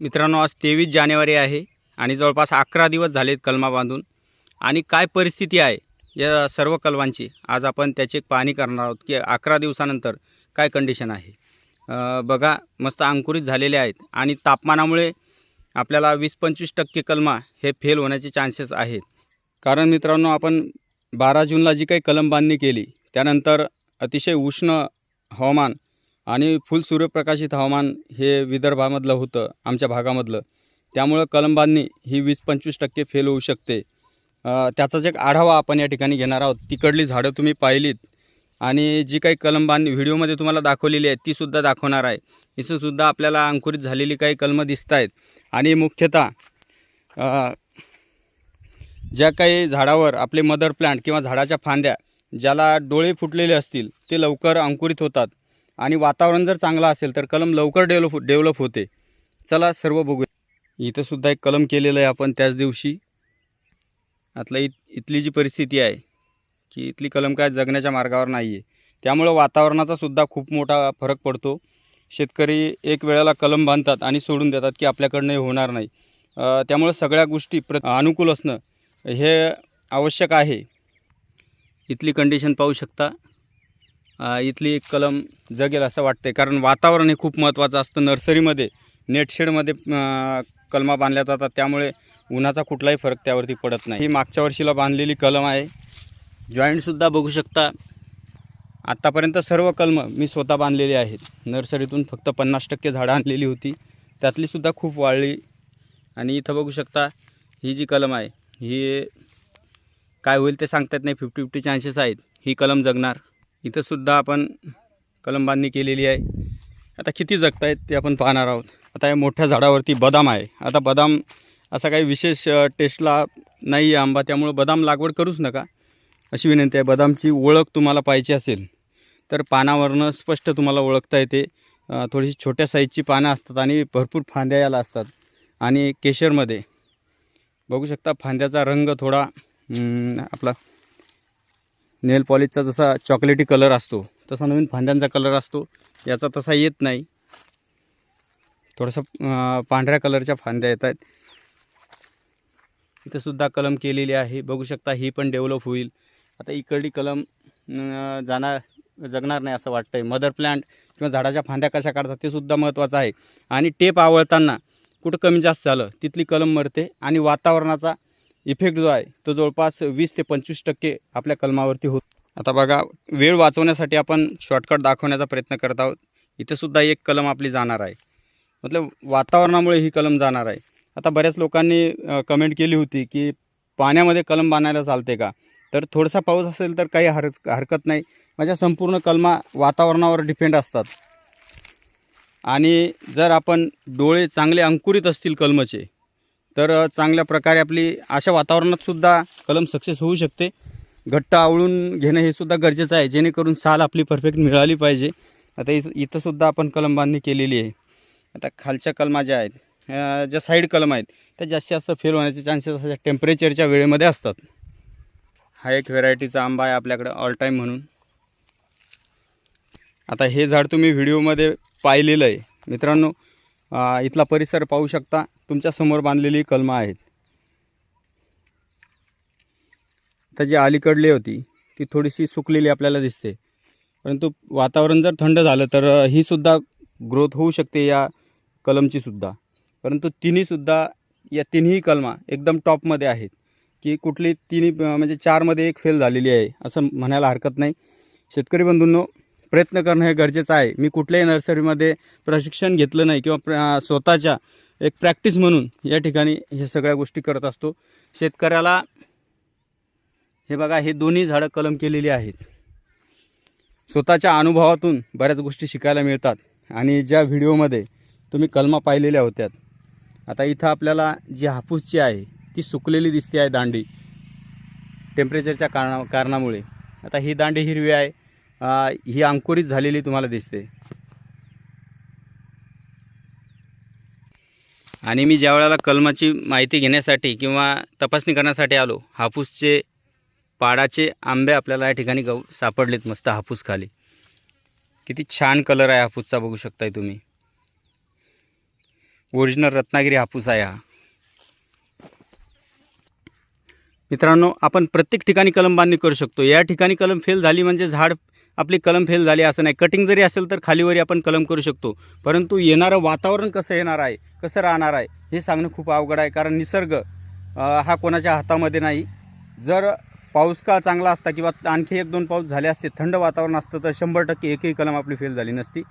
मित्रांनो आज तेवीस जानेवारी आहे आणि जवळपास अकरा दिवस झालेत कलमा बांधून. आणि काय परिस्थिती आहे या सर्व कलमांची? आज आपण त्याची पाहणी करणार आहोत की अकरा दिवसानंतर काय कंडिशन आहे. बघा मस्त अंकुरित झालेले आहेत आणि तापमानामुळे आपल्याला वीस पंचवीस टक्के कलमा हे फेल होण्याचे चान्सेस आहेत. कारण मित्रांनो आपण बारा जूनला जी काही कलम बांधणी केली त्यानंतर अतिशय उष्ण हवामान आणि फुल सूर्यप्रकाशित हवामान हे विदर्भामधलं होतं आमच्या भागामधलं. त्यामुळं कलम ही वीस पंचवीस टक्के फेल होऊ शकते. त्याचा त्याचाच एक आढावा आपण या ठिकाणी घेणार आहोत. तिकडली झाडं तुम्ही पाहिलीत आणि जी काही कलमबांधणी व्हिडिओमध्ये तुम्हाला दाखवलेली आहे तीसुद्धा दाखवणार आहे. इथंसुद्धा आपल्याला अंकुरित झालेली काही कलमं दिसत आहेत. आणि मुख्यतः ज्या काही झाडावर आपले मदर प्लांट किंवा झाडाच्या फांद्या ज्याला डोळे फुटलेले असतील ते लवकर अंकुरित होतात. आणि वातावरण जर चांगलं असेल तर कलम लवकर डेव्हलप हो- डेव्हलप होते. चला सर्व बघूया. इथंसुद्धा एक कलम केलेलं आहे आपण त्याच दिवशी. आतला इत इथली जी परिस्थिती आहे की इथली कलम काय जगण्याच्या मार्गावर नाही आहे त्यामुळं वातावरणाचा सुद्धा खूप मोठा फरक पडतो. शेतकरी एक वेळेला कलम बांधतात आणि सोडून देतात की आपल्याकडनं हे होणार नाही. त्यामुळं सगळ्या गोष्टी प्र अनुकूल असणं हे आवश्यक आहे. इथली कंडिशन पाहू शकता. इथली एक कलम जगेल असं वाटते कारण वातावरण हे खूप महत्त्वाचं असतं. नर्सरीमध्ये नेटशेडमध्ये कलमा बांधल्या जातात. त्यामुळे उन्हाचा कुठलाही फरक त्यावरती पडत नाही. ही मागच्या वर्षीला बांधलेली कलम आहे. जॉईंटसुद्धा बघू शकता. आत्तापर्यंत सर्व कलम मी स्वतः बांधलेली आहेत. नर्सरीतून फक्त पन्नास टक्के झाडं आणलेली होती. त्यातलीसुद्धा खूप वाळली. आणि इथं बघू शकता ही जी कलम आहे ही काय होईल ते सांगता येत नाही. फिफ्टी फिफ्टी चान्सेस आहेत. ही कलम जगणार. इथंसुद्धा आपण कलम बांधणी केलेली आहे. आता किती जगत आहेत ते आपण पाहणार आहोत. आता या मोठ्या झाडावरती बदाम आहे. आता बदाम असा काही विशेष टेस्टला नाही आहे आंबा त्यामुळं बदाम लागवड करूच नका. अशी विनंती आहे. बदामची ओळख तुम्हाला पाहिजे असेल तर पानावरनं स्पष्ट तुम्हाला ओळखता येते. थोडीशी छोट्या साईजची पानं असतात आणि भरपूर फांद्या याला असतात. आणि केशरमध्ये बघू शकता फांद्याचा रंग थोडा आपला नेल पॉलिशचा जसा चॉकलेटी कलर असतो तसा नवीन फांद्यांचा कलर असतो याचा तसा येत नाही. थोडंसं पांढऱ्या कलरच्या फांद्या येत आहेत. इथंसुद्धा कलम केलेली आहे. बघू शकता ही पण डेव्हलप होईल. आता इकडली कलम जाणार जगणार नाही असं वाटतं आहे मदर प्लांट किंवा झाडाच्या फांद्या कशा काढतात ते सुद्धा महत्त्वाचं आहे. आणि टेप आवळताना कुठं कमी जास्त झालं तिथली कलम मरते. आणि वातावरणाचा इफेक्ट जो आहे तो जवळपास वीस ते पंचवीस टक्के आपल्या कलमावरती होत. आता बघा वेळ वाचवण्यासाठी आपण शॉर्टकट दाखवण्याचा प्रयत्न करत आहोत. इथंसुद्धा एक कलम आपली जाणार आहे. मतलब वातावरणामुळे ही कलम जाणार आहे. आता बऱ्याच लोकांनी कमेंट केली होती की पाण्यामध्ये कलम बांधायला चालते का? तर थोडासा पाऊस असेल तर काही हर हरकत नाही. माझ्या संपूर्ण कलमा वातावरणावर डिपेंड असतात. आणि जर आपण डोळे चांगले अंकुरित असतील कलमचे तर चांगल्या प्रकारे आपली अशा वातावरणातसुद्धा कलम सक्सेस होऊ शकते. घट्ट आवळून घेणं हे सुद्धा गरजेचं आहे. जेणेकरून साल आपली परफेक्ट मिळाली पाहिजे. आता इथं इथंसुद्धा आपण कलम बांधणी केलेली आहे. आता खालच्या कलमा ज्या आहेत ज्या साईड कलम आहेत त्या जास्तीत जास्त फेल होण्याचे चान्सेस अशा टेम्परेचरच्या वेळेमध्ये असतात. हा एक व्हेरायटीचा आंबा आहे आपल्याकडं ऑल टाईम म्हणून. आता हे झाड तुम्ही व्हिडिओमध्ये पाहिलेलं आहे. मित्रांनो इथला परिसर पाहू शकता. तुमच्यासमोर बांधलेली कलमं आहेत. आता जी अलीकडली होती ती थोडीशी सुकलेली आपल्याला दिसते. परंतु वातावरण जर थंड झालं तर ही सुद्धा ग्रोथ होऊ शकते या कलमची सुद्धा. परंतु तिन्हीसुद्धा या तिन्ही कलमा एकदम टॉपमध्ये आहेत. की कुठली तिन्ही म्हणजे चारमध्ये एक फेल झालेली आहे असं म्हणायला हरकत नाही. शेतकरी बंधूंनो प्रयत्न करणं हे गरजेचं आहे. मी कुठल्याही नर्सरीमध्ये प्रशिक्षण घेतलं नाही किंवा प्र स्वतःच्या एक प्रॅक्टिस म्हणून या ठिकाणी हे सगळ्या गोष्टी करत असतो. शेतकऱ्याला हे बघा हे दोन्ही झाडं कलम केलेली आहेत. स्वतःच्या अनुभवातून बऱ्याच गोष्टी शिकायला मिळतात. आणि ज्या व्हिडिओमध्ये तुम्ही कलमा पाहिलेल्या होत्यात आता इथं आपल्याला जी हापूसची आहे ती सुकलेली दिसते आहे दांडी. टेम्परेचरच्या कारणा कारणामुळे. आता ही दांडी हिरवी आहे. ही अंकुरित झालेली तुम्हाला दिसते. आणि मी ज्या वेळेला कलमाची माहिती घेण्यासाठी किंवा तपासणी करण्यासाठी आलो हापूसचे पाडाचे आंबे आपल्याला या ठिकाणी गव सापडलेत मस्त हापूस खाली किती छान कलर आहे हापूसचा बघू शकताय तुम्ही. ओरिजिनल रत्नागिरी हापूस आहे हा. मित्रांनो आपण प्रत्येक ठिकाणी कलम बांधणी करू शकतो. या ठिकाणी कलम फेल झाली म्हणजे झाड आपली कलम फेल झाली असं नाही. कटिंग जरी असेल तर खालीवरी आपण कलम करू शकतो. परंतु येणारं वातावरण कसं येणार आहे कसं राहणार आहे हे सांगणं खूप अवघड आहे. कारण निसर्ग हा कोणाच्या हातामध्ये नाही. जर पाऊस काळ चांगला असता किंवा आणखी एक दोन पाऊस झाले असते थंड वातावरण असतं तर शंभर टक्के एकही कलम आपली फेल झाली नसती.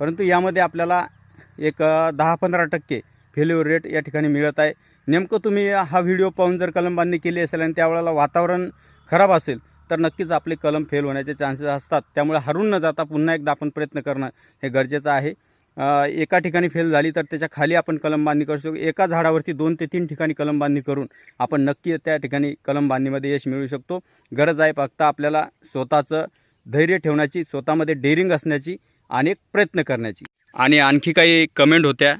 परंतु यामध्ये आपल्याला एक दहा पंधरा टक्के फेल्युअर रेट या ठिकाणी मिळत आहे. नेमकं तुम्ही हा व्हिडिओ पाहून जर कलम बांधणी केली असेल आणि त्यावेळेला वातावरण खराब असेल तर नक्कीच आपले कलम फेल होण्याचे चान्सेस असतात. त्यामुळे हरून न जाता पुन्हा एकदा आपण प्रयत्न करणं हे गरजेचं आहे. एका ठिकाणी फेल झाली तर त्याच्याखाली आपण कलम बांधणी करू शकतो. एका झाडावरती दोन ते तीन ठिकाणी कलम बांधणी करून आपण नक्की त्या ठिकाणी कलम बांधणीमध्ये यश मिळवू शकतो. गरज आहे फक्त आपल्याला स्वतःचं धैर्य ठेवण्याची स्वतःमध्ये डेअरिंग असण्याची आणि एक प्रयत्न करण्याची. आणि आणखी काही कमेंट होत्या.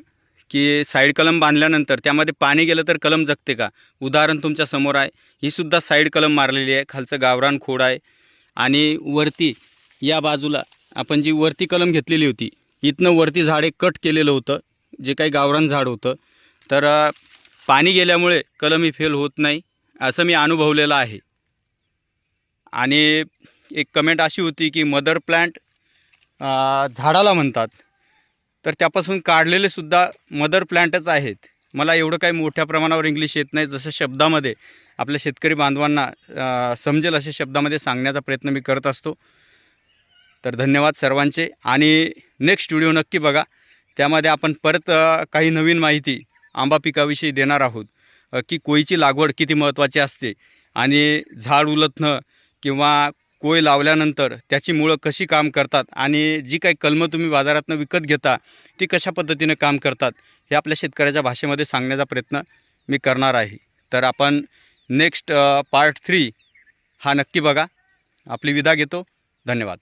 की साईड कलम बांधल्यानंतर त्यामध्ये पाणी गेलं तर कलम जगते का? उदाहरण तुमच्यासमोर आहे. ही सुद्धा साईड कलम मारलेली आहे. खालचं गावरान खोड आहे. आणि वरती या बाजूला आपण जी वरती कलम घेतलेली होती इथनं वरती झाडे कट केलेलं होतं. जे काही गावरान झाड होतं. तर पाणी गेल्यामुळे कलम ही फेल होत नाही असं मी अनुभवलेलं आहे. आणि एक कमेंट अशी होती की मदर प्लांट झाडाला म्हणतात. तर त्यापासून काढलेले सुद्धा मदर प्लांटच आहेत. मला एवढं काही मोठ्या प्रमाणावर इंग्लिश येत नाही. जसं शब्दामध्ये आपल्या शेतकरी बांधवांना समजेल अशा शब्दामध्ये सांगण्याचा प्रयत्न मी करत असतो. तर धन्यवाद सर्वांचे. आणि नेक्स्ट व्हिडिओ नक्की बघा. त्यामध्ये आपण परत काही नवीन माहिती आंबा पिकाविषयी देणार आहोत. की कोईची लागवड किती महत्त्वाची असते आणि झाड उलथणं किंवा कोय लावल्यानंतर त्याची मुळं कशी काम करतात आणि जी काही कलमं तुम्ही बाजारातनं विकत घेता ती कशा पद्धतीनं काम करतात हे आपल्या शेतकऱ्याच्या भाषेमध्ये सांगण्याचा प्रयत्न मी करणार आहे. तर आपण नेक्स्ट पार्ट थ्री हा नक्की बघा. आपली विदा घेतो. धन्यवाद.